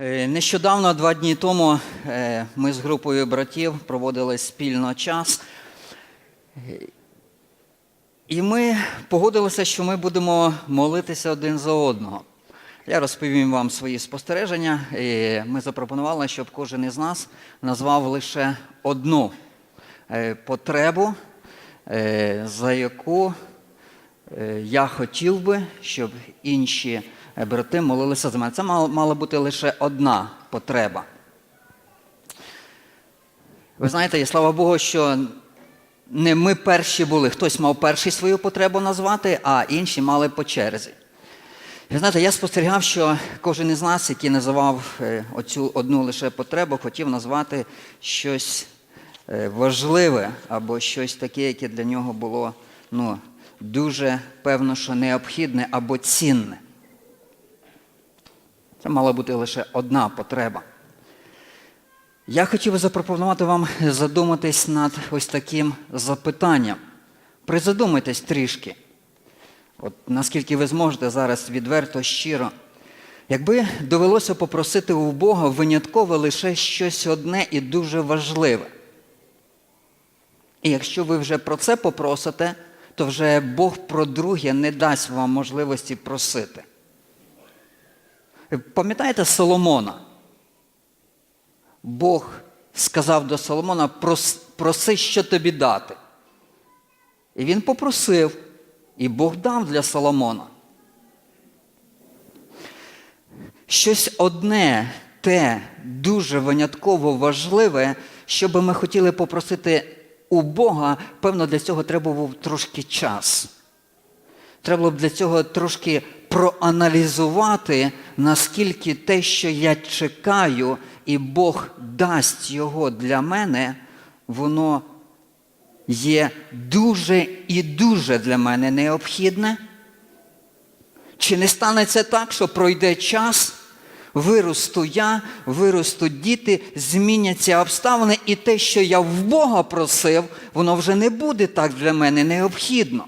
Е, Нещодавно, два дні тому, е, ми з групою братів проводили спільно час. І ми погодилися, що ми будемо молитися один за одного. Я розповім вам свої спостереження. І ми запропонували, щоб кожен із нас назвав лише одну е, потребу, за яку я хотів би, щоб інші е, брати молилися за мене. Це мала, мала бути лише одна потреба. Ви знаєте, і слава Богу, що не ми перші були. Хтось мав перший свою потребу назвати, а інші мали по черзі. Ви знаєте, я спостерігав, що кожен із нас, який називав е, оцю одну лише потребу, хотів назвати щось е, важливе або щось таке, яке для нього було ну, дуже певно, що необхідне або цінне. Це мала бути лише одна потреба. Я хотів би запропонувати вам задуматись над ось таким запитанням. Призадумайтесь трішки. От наскільки ви зможете зараз відверто, щиро. Якби довелося попросити у Бога винятково лише щось одне і дуже важливе. І якщо ви вже про це попросите, то вже Бог про друге не дасть вам можливості просити. Пам'ятаєте Соломона? Бог сказав до Соломона, проси, що тобі дати. І він попросив, і Бог дав для Соломона. Щось одне, те дуже винятково важливе, що би ми хотіли попросити у Бога, певно, для цього треба був трошки час. Треба було б для цього трошки проаналізувати, наскільки те, що я чекаю, і Бог дасть його для мене, воно є дуже і дуже для мене необхідне. Чи не станеться так, що пройде час, виросту я, виростуть діти, зміняться обставини, і те, що я в Бога просив, воно вже не буде так для мене необхідно.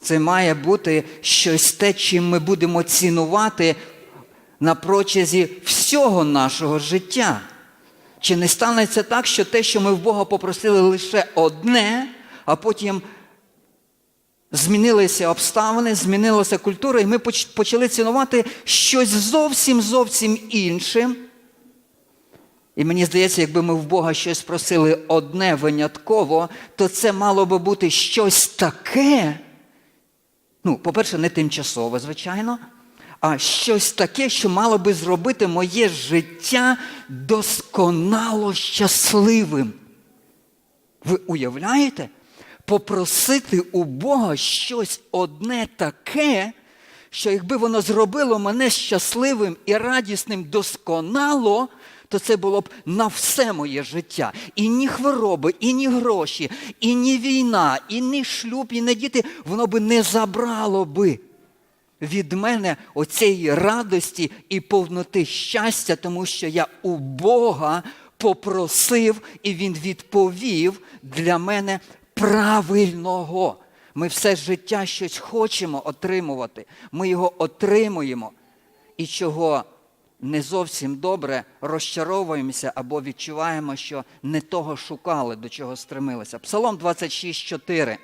Це має бути щось те, чим ми будемо цінувати на протязі всього нашого життя. Чи не станеться так, що те, що ми в Бога попросили лише одне, а потім змінилися обставини, змінилася культура, і ми почали цінувати щось зовсім зовсім іншим. І мені здається, якби ми в Бога щось просили одне винятково, то це мало би бути щось таке. Ну, по-перше, не тимчасове, звичайно, а щось таке, що мало би зробити моє життя досконало щасливим. Ви уявляєте? Попросити у Бога щось одне таке, що якби воно зробило мене щасливим і радісним досконало, то це було б на все моє життя. І ні хвороби, і ні гроші, і ні війна, і ні шлюб, і ні діти, воно би не забрало би від мене оцієї радості і повноти щастя, тому що я у Бога попросив, і Він відповів для мене правильного. Ми все життя щось хочемо отримувати. Ми його отримуємо. І чого не зовсім добре розчаровуємося або відчуваємо, що не того шукали, до чого стремилися. Псалом 26,4.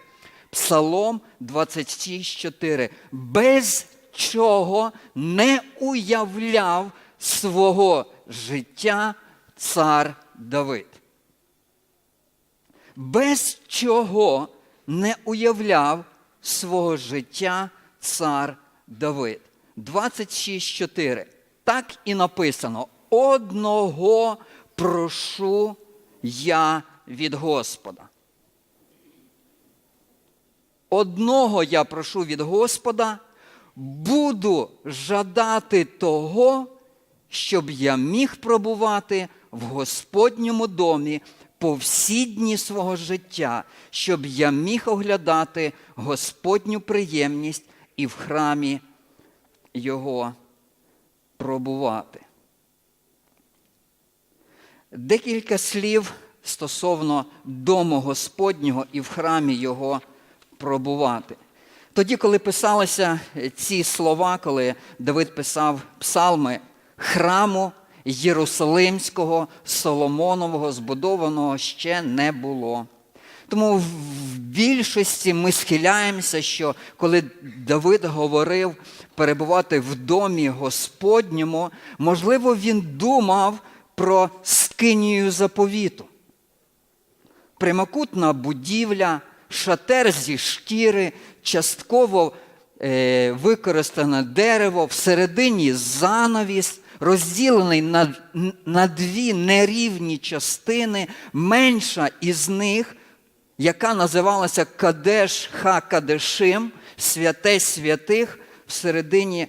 Псалом 26,4. Без чого не уявляв свого життя цар Давид. Без чого не уявляв свого життя цар Давид. 26.4. Так і написано: одного прошу я від Господа. Одного я прошу від Господа, буду жадати того, щоб я міг пробувати в Господньому домі по всі дні свого життя, щоб я міг оглядати Господню приємність і в храмі Його пробувати. Декілька слів стосовно дому Господнього і в храмі Його пробувати. Тоді, коли писалися ці слова, коли Давид писав псалми храму Єрусалимського, Соломонового, збудованого ще не було. Тому в більшості ми схиляємося, що коли Давид говорив перебувати в домі Господньому, можливо, він думав про скинію заповіту. Прямокутна будівля, шатер зі шкіри, частково е, використане дерево, всередині занавіс, розділений на, на дві нерівні частини, менша із них, яка називалася Кадеш Ха Кадешим, святе святих, всередині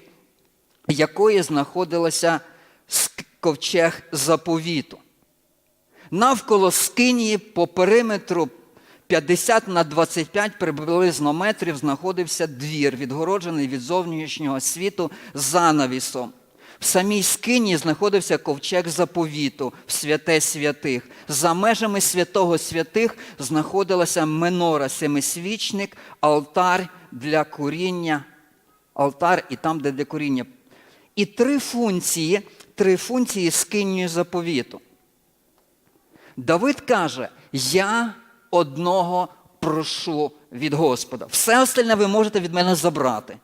якої знаходилася ковчег заповіту. Навколо скинії по периметру 50 на 25 приблизно метрів знаходився двір, відгороджений від зовнішнього світу занавісом. В самій скині знаходився ковчег заповіту в святе святих. За межами святого святих знаходилася менора, семисвічник, алтар для куріння, алтар і там, де для куріння. І три функції, три функції скинію заповіту. Давид каже: Я одного прошу від Господа. Все остальне ви можете від мене забрати.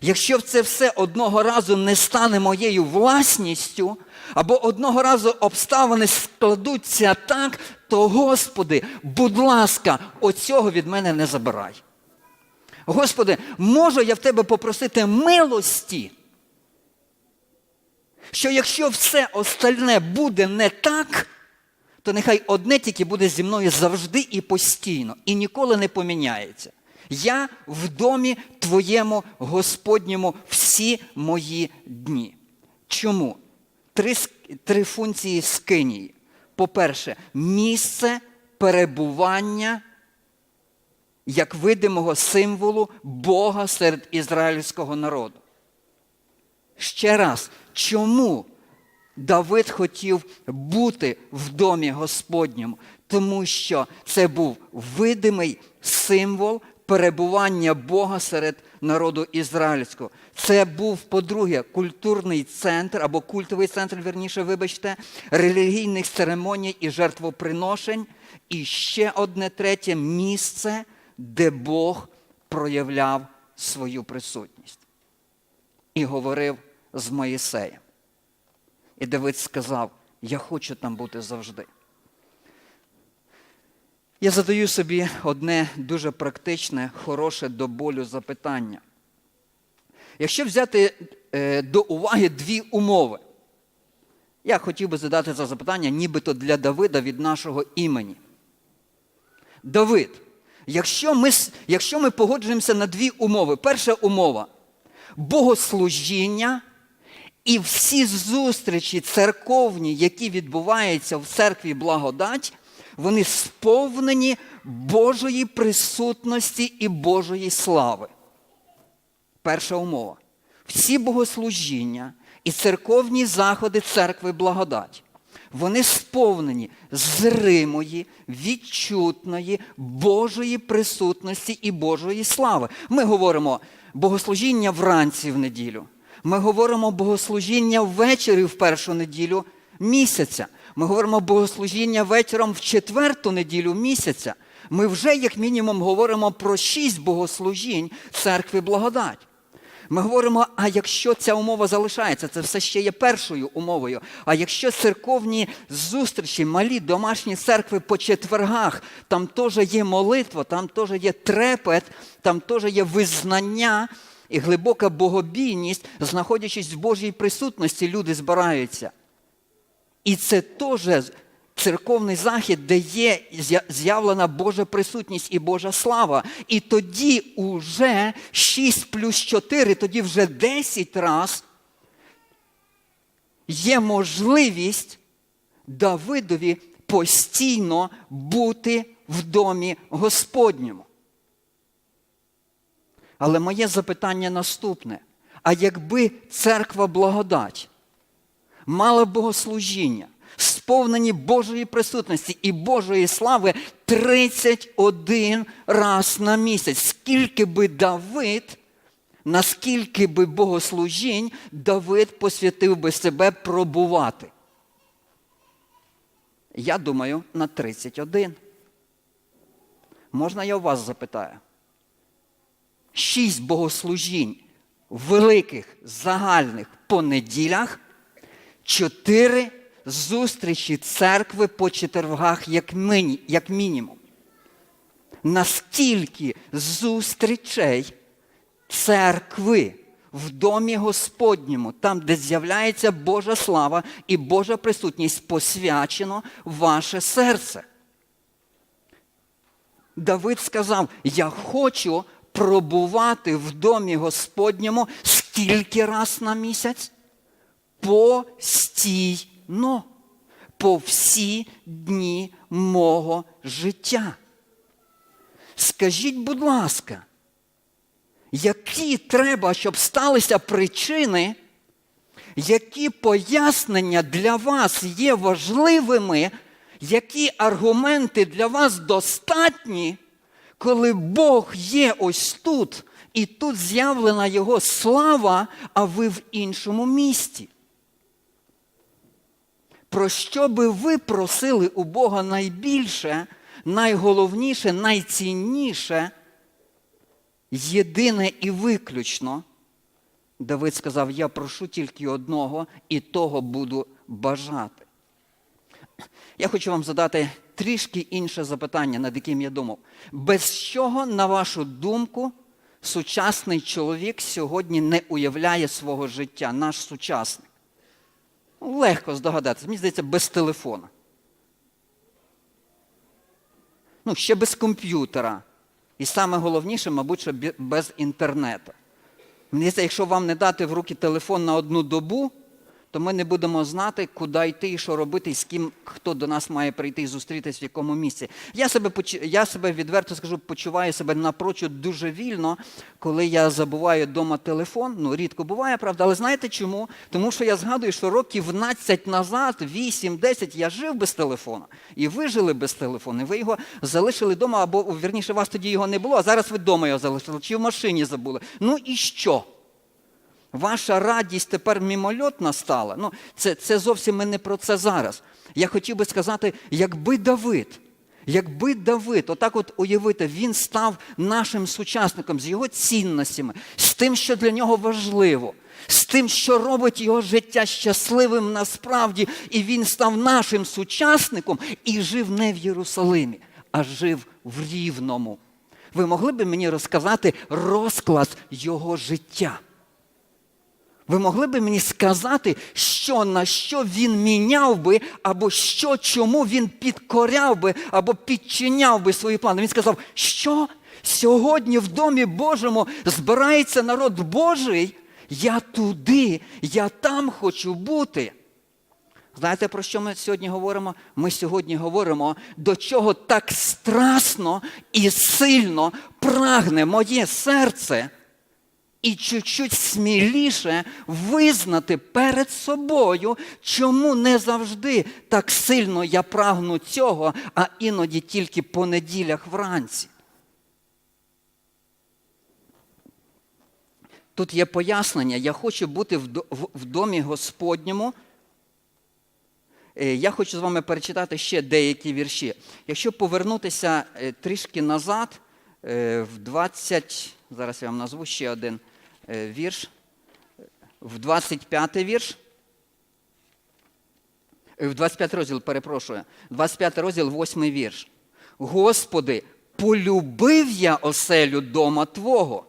Якщо це все одного разу не стане моєю власністю, або одного разу обставини складуться так, то, Господи, будь ласка, оцього від мене не забирай. Господи, можу я в Тебе попросити милості, що якщо все остальне буде не так, то нехай одне тільки буде зі мною завжди і постійно, і ніколи не поміняється. Я в домі твоєму Господньому всі мої дні. Чому? Три, три функції скинії. По-перше, місце перебування як видимого символу Бога серед ізраїльського народу. Ще раз, чому Давид хотів бути в домі Господньому? Тому що це був видимий символ перебування Бога серед народу ізраїльського. Це був, по-друге, культурний центр або культовий центр, верніше, вибачте, релігійних церемоній і жертвоприношень. І ще одне третє місце, де Бог проявляв свою присутність і говорив з Моїсеєм. І Давид сказав: Я хочу там бути завжди. Я задаю собі одне дуже практичне, хороше до болю запитання. Якщо взяти е, до уваги дві умови, я хотів би задати це запитання нібито для Давида від нашого імені. Давид, якщо ми, якщо ми погоджуємося на дві умови, перша умова богослужіння і всі зустрічі церковні, які відбуваються в церкві благодать, вони сповнені Божої присутності і Божої слави. Перша умова. Всі богослужіння і церковні заходи церкви благодать. Вони сповнені зримої, відчутної Божої присутності і Божої слави. Ми говоримо богослужіння вранці в неділю. Ми говоримо богослужіння ввечері в першу неділю місяця. Ми говоримо богослужіння вечором в четверту неділю місяця. Ми вже, як мінімум, говоримо про шість богослужінь церкви благодать. Ми говоримо, а якщо ця умова залишається, це все ще є першою умовою. А якщо церковні зустрічі, малі домашні церкви по четвергах, там теж є молитва, там теж є трепет, там теж є визнання і глибока богобійність, знаходячись в Божій присутності, люди збираються. І це теж церковний захід, де є з'явлена Божа присутність і Божа слава. І тоді уже 6 плюс 4, тоді вже 10 раз є можливість Давидові постійно бути в домі Господньому. Але моє запитання наступне: а якби церква благодать мала богослужіння, сповнені Божої присутності і Божої слави 31 раз на місяць, скільки би Давид наскільки би богослужінь Давид посвятив би себе пробувати? Я думаю, на 31. Можна я у вас запитаю? Шість богослужінь великих загальних по неділях, чотири зустрічі церкви по четвергах як, міні, як мінімум. Настільки зустрічей церкви в домі Господньому, там, де з'являється Божа слава і Божа присутність, посвячено ваше серце. Давид сказав: Я хочу пробувати в домі Господньому скільки раз на місяць? Постійно, по всі дні мого життя. Скажіть, будь ласка, які треба, щоб сталися причини, які пояснення для вас є важливими, які аргументи для вас достатні, коли Бог є ось тут, і тут з'явлена Його слава, а ви в іншому місті? Про що би ви просили у Бога найбільше, найголовніше, найцінніше, єдине і виключно? Давид сказав: Я прошу тільки одного, і того буду бажати. Я хочу вам задати трішки інше запитання, над яким я думав. Без чого, на вашу думку, сучасний чоловік сьогодні не уявляє свого життя, наш сучасник? Легко здогадатися, мені здається, без телефона. Ну, ще без комп'ютера. І саме головніше, мабуть, що без інтернету. Мені здається, якщо вам не дати в руки телефон на одну добу, то ми не будемо знати, куди йти і що робити, і з ким хто до нас має прийти і зустрітись в якому місці. Я себе я себе відверто скажу, почуваю себе напрочуд дуже вільно, коли я забуваю вдома телефон. Ну, рідко буває, правда, але знаєте чому? Тому що я згадую, що років 12 назад, 8-10, я жив без телефона. І ви жили без телефону. Ви його залишили вдома, або вірніше, вас тоді його не було, а зараз ви вдома його залишили, чи в машині забули. Ну і що? Ваша радість тепер мімольотна стала. Ну, це, це зовсім ми не про це зараз. Я хотів би сказати, якби Давид, якби Давид, отак от уявити, він став нашим сучасником з його цінностями, з тим, що для нього важливо, з тим, що робить його життя щасливим насправді, і він став нашим сучасником і жив не в Єрусалимі, а жив в Рівному. Ви могли б мені розказати розклад його життя? Ви могли б мені сказати, що на що він міняв би, або що, чому він підкоряв би, або підчиняв би свої плани? Він сказав, що сьогодні в Домі Божому збирається народ Божий, я туди, я там хочу бути. Знаєте, про що ми сьогодні говоримо? Ми сьогодні говоримо, до чого так страсно і сильно прагне моє серце і чуть-чуть сміліше визнати перед собою, чому не завжди так сильно я прагну цього, а іноді тільки по неділях вранці. Тут є пояснення, я хочу бути в до- в- в домі Господньому. Е, Я хочу з вами перечитати ще деякі вірші. Якщо повернутися е, трішки назад, е, в 20, зараз я вам назву ще один вірш, в 25 вірш, е, в 25 розділ, перепрошую, 25 розділ, 8 вірш. Господи, полюбив я оселю дома Твого.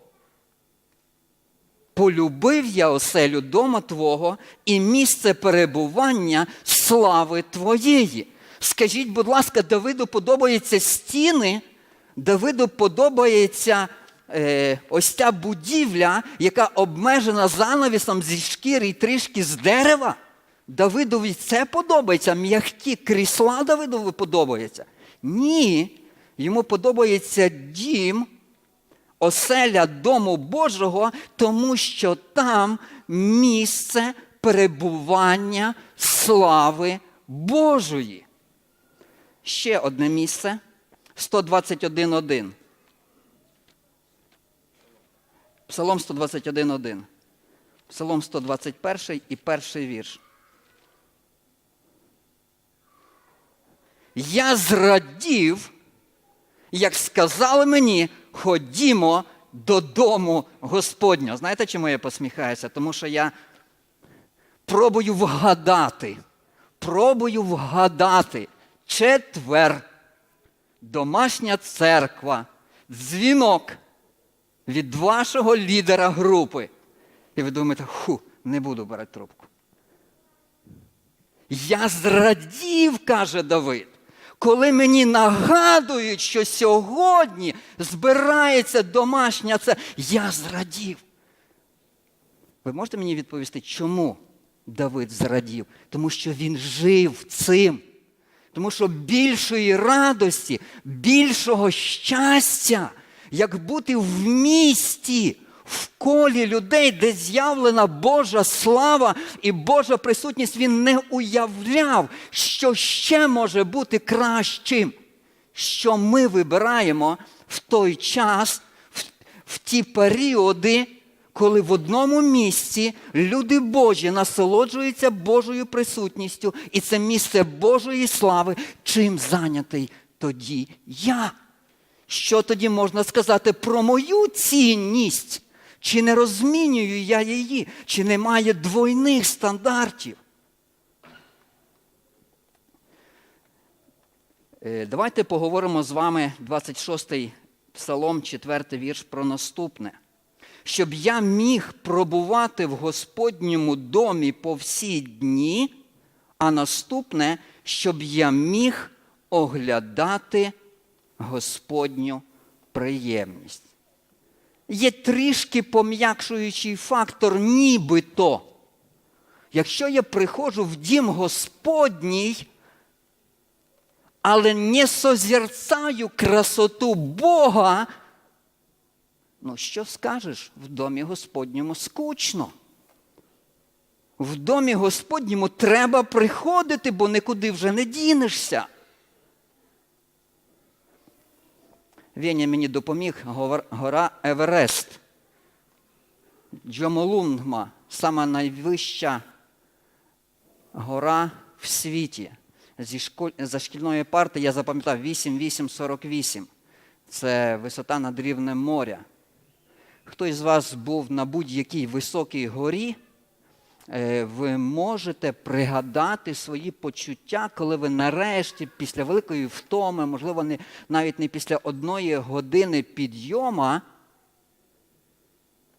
Полюбив я оселю дома Твого і місце перебування слави Твоєї. Скажіть, будь ласка, Давиду подобаються стіни, Давиду подобається е, ось ця будівля, яка обмежена занавісом зі шкіри і трішки з дерева. Давидові це подобається, м'які крісла Давидові подобаються. Ні, йому подобається дім, оселя Дому Божого, тому що там місце перебування слави Божої. Ще одне місце 121.1. Псалом 121.1. Псалом 121 і перший вірш. Я зрадів, як сказали мені, ходімо додому Господнього. Знаєте, чому я посміхаюся? Тому що я пробую вгадати, пробую вгадати четвер, домашня церква, дзвінок від вашого лідера групи. І ви думаєте, ху, не буду брати трубку. Я зрадів, каже Давид, коли мені нагадують, що сьогодні збирається домашня це, я зрадів. Ви можете мені відповісти, чому Давид зрадів? Тому що він жив цим. Тому що більшої радості, більшого щастя, як бути в місті, в колі людей, де з'явлена Божа слава і Божа присутність, він не уявляв, що ще може бути кращим, що ми вибираємо в той час, в, в ті періоди, коли в одному місці люди Божі насолоджуються Божою присутністю, і це місце Божої слави, чим зайнятий тоді я. Що тоді можна сказати про мою цінність? Чи не розмінюю я її, чи немає двойних стандартів? Е, Давайте поговоримо з вами 26-й псалом, 4 вірш про наступне. Щоб я міг пробувати в Господньому домі по всі дні, а наступне, щоб я міг оглядати Господню приємність. Є трішки пом'якшуючий фактор, нібито. Якщо я приходжу в дім Господній, але не созерцаю красоту Бога, ну що скажеш в домі Господньому скучно? В домі Господньому треба приходити, бо нікуди вже не дінешся. Веня мені допоміг гора Еверест. Джомолунгма сама найвища гора в світі. Зі школь... За шкільної парти я запам'ятав 8848. Це висота над рівнем моря. Хтось з вас був на будь-якій високій горі, ви можете пригадати свої почуття, коли ви нарешті, після великої втоми, можливо, не, навіть не після одної години підйома,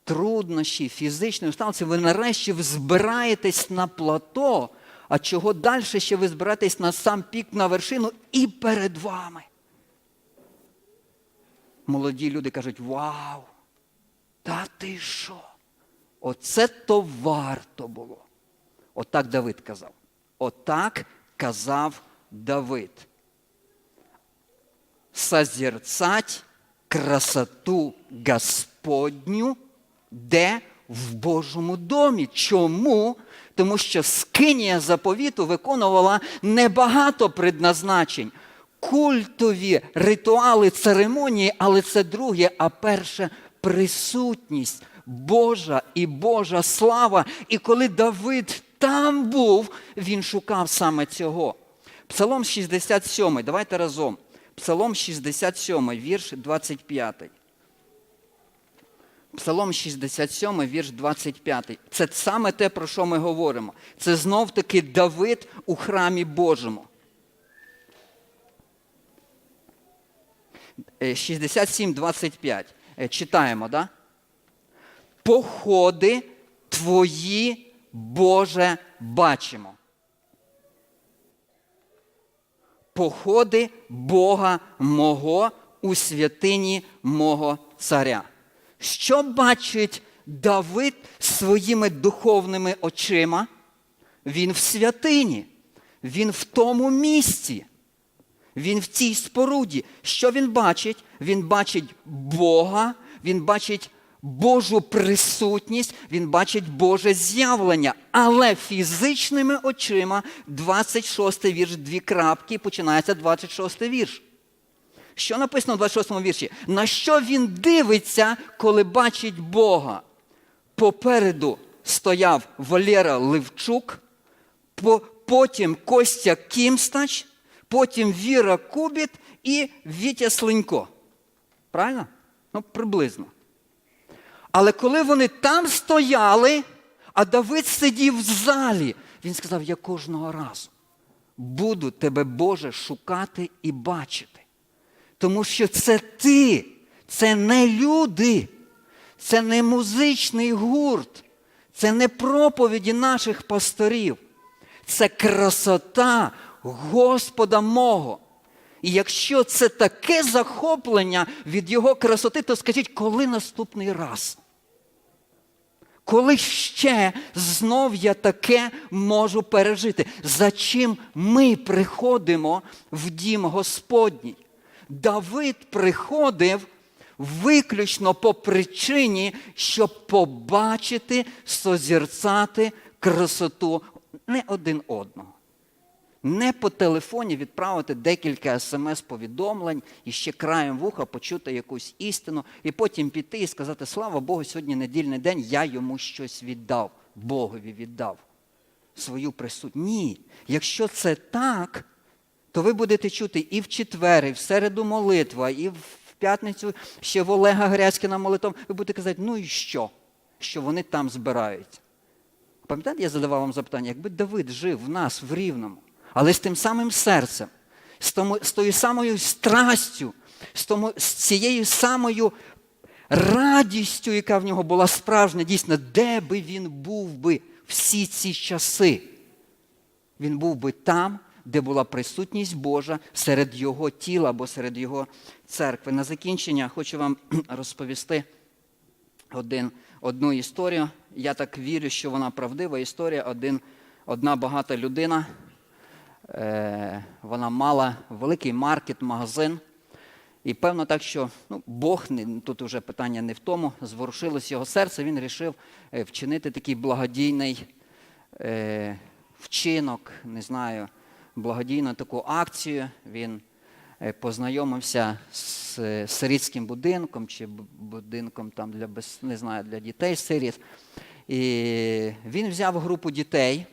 труднощі, фізичної усталості, ви нарешті взбираєтесь на плато, а чого далі ще ви збираєтесь на сам пік, на вершину і перед вами. Молоді люди кажуть: Вау! Та ти що? Оце то варто було. Отак Давид казав. Отак казав Давид. Созерцать красоту Господню, де в Божому домі. Чому? Тому що скинія заповіту виконувала небагато предназначень. Культові ритуали, церемонії, але це друге, а перше присутність Божа і Божа слава. І коли Давид там був, він шукав саме цього. Псалом 67, давайте разом. Псалом 67, вірш 25. Псалом 67, вірш 25. Це саме те, про що ми говоримо. Це знов таки Давид у храмі Божому. Е, 67, 25. Е, Читаємо, да? Походи твої, Боже, бачимо. Походи Бога мого у святині мого царя. Що бачить Давид своїми духовними очима? Він в святині, він в тому місці, він в цій споруді. Що він бачить? Він бачить Бога, він бачить Божу присутність, він бачить Боже з'явлення. Але фізичними очима 26 вірш, дві крапки, починається 26 вірш. Що написано в 26 вірші? На що він дивиться, коли бачить Бога? Попереду стояв Валера Левчук, потім Костя Кімстач, потім Віра Кубіт і Вітя Слинько. Правильно? Ну, приблизно. Але коли вони там стояли, а Давид сидів в залі, він сказав: Я кожного разу буду тебе, Боже, шукати і бачити. Тому що це ти, це не люди, це не музичний гурт, це не проповіді наших пасторів, це красота Господа мого. І якщо це таке захоплення від Його красоти, то скажіть, коли наступний раз? Коли ще знов я таке можу пережити? За чим ми приходимо в дім Господній? Давид приходив виключно по причині, щоб побачити, созерцати красоту не один одного. Не по телефоні відправити декілька смс-повідомлень і ще краєм вуха почути якусь істину, і потім піти і сказати: Слава Богу, сьогодні недільний день, я йому щось віддав, Богові віддав свою присутність. Ні. Якщо це так, то ви будете чути і в четвер, і в середу молитва, і в п'ятницю ще в Олега Грязкіна молитва. Ви будете казати, ну і що? Що вони там збираються. Пам'ятаєте, я задавав вам запитання, якби Давид жив в нас в Рівному, але з тим самим серцем, з, тому, з тою самою страстю, з, тому, з цією самою радістю, яка в нього була справжня, дійсно, де би він був би всі ці часи? Він був би там, де була присутність Божа серед його тіла або серед його церкви. На закінчення хочу вам розповісти один, одну історію. Я так вірю, що вона правдива історія. Один, одна багата людина. Е, вона мала великий маркет, магазин. І певно так, що ну, Бог, тут вже питання не в тому, зворушилось його серце, він вирішив вчинити такий благодійний е, вчинок, не знаю, благодійну таку акцію. Він е, познайомився з е, сирітським будинком чи будинком там для без, не знаю, для дітей сиріт. І він взяв групу дітей,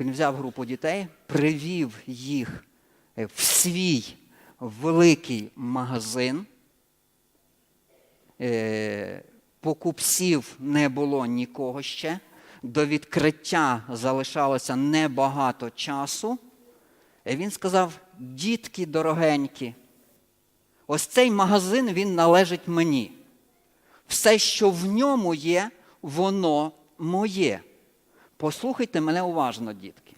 він взяв групу дітей, привів їх е, в свій великий магазин. Е, Покупців не було нікого ще. До відкриття залишалося небагато часу. І він сказав: дітки дорогенькі, ось цей магазин він належить мені. Все, що в ньому є, воно моє. Послухайте мене уважно, дітки.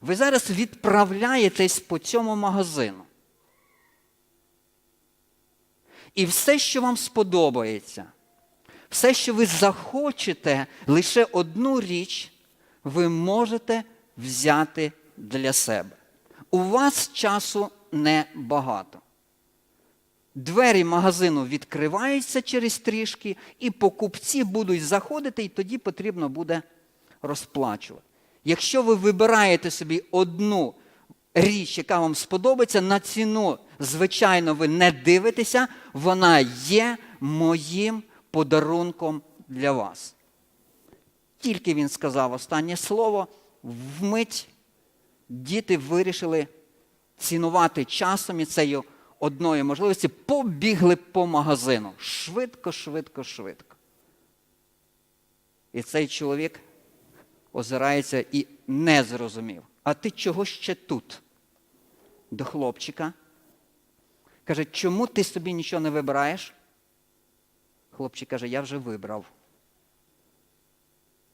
Ви зараз відправляєтесь по цьому магазину. І все, що вам сподобається, все, що ви захочете, лише одну річ ви можете взяти для себе. У вас часу небагато. Двері магазину відкриваються через трішки, і покупці будуть заходити, і тоді потрібно буде розплачувати. Якщо ви вибираєте собі одну річ, яка вам сподобається, на ціну, звичайно, ви не дивитеся, вона є моїм подарунком для вас. Тільки він сказав останнє слово, вмить діти вирішили цінувати часом і цією одної можливості, побігли по магазину. Швидко, швидко, швидко. І цей чоловік озирається і не зрозумів. А ти чого ще тут? До хлопчика. Каже, чому ти собі нічого не вибираєш? Хлопчик каже, я вже вибрав.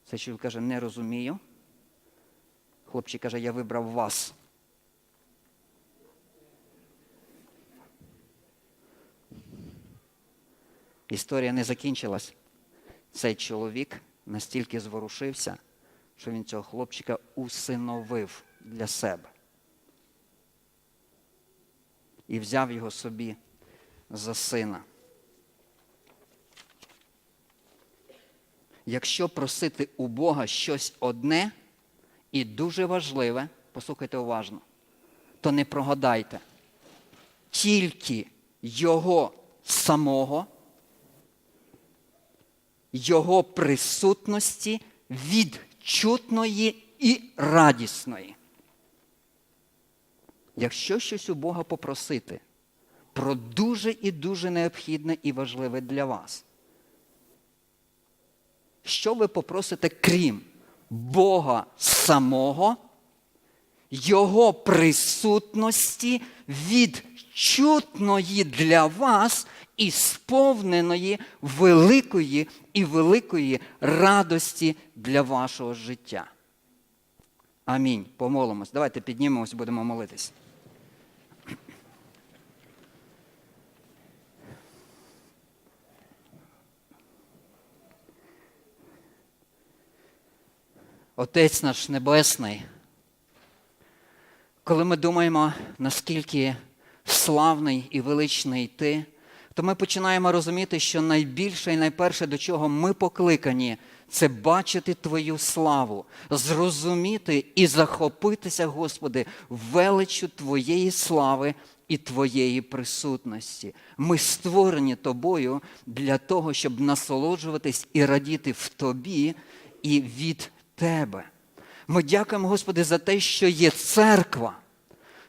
Цей чоловік каже, не розумію. Хлопчик каже, я вибрав вас. Історія не закінчилась. Цей чоловік настільки зворушився, що він цього хлопчика усиновив для себе. І взяв його собі за сина. Якщо просити у Бога щось одне і дуже важливе, послухайте уважно, то не прогадайте. Тільки Його самого, Його присутності відчутної і радісної. Якщо щось у Бога попросити про дуже і дуже необхідне і важливе для вас, що ви попросите, крім Бога самого, Його присутності відчутної для вас і сповненої великої і великої радості для вашого життя. Амінь. Помолимось. Давайте піднімемось, будемо молитись. Отець наш Небесний, коли ми думаємо, наскільки славний і величний Ти, то ми починаємо розуміти, що найбільше і найперше, до чого ми покликані, це бачити Твою славу, зрозуміти і захопитися, Господи, величчю Твоєї слави і Твоєї присутності. Ми створені Тобою для того, щоб насолоджуватись і радіти в Тобі і від Тебе. Ми дякуємо, Господи, за те, що є церква.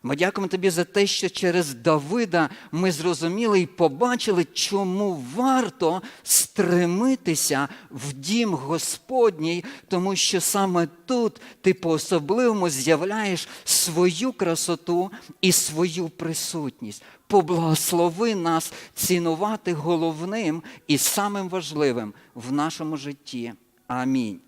Ми дякуємо Тобі за те, що через Давида ми зрозуміли і побачили, чому варто стремитися в дім Господній, тому що саме тут ти по-особливому з'являєш свою красоту і свою присутність. Поблагослови нас цінувати головним і самим важливим в нашому житті. Амінь.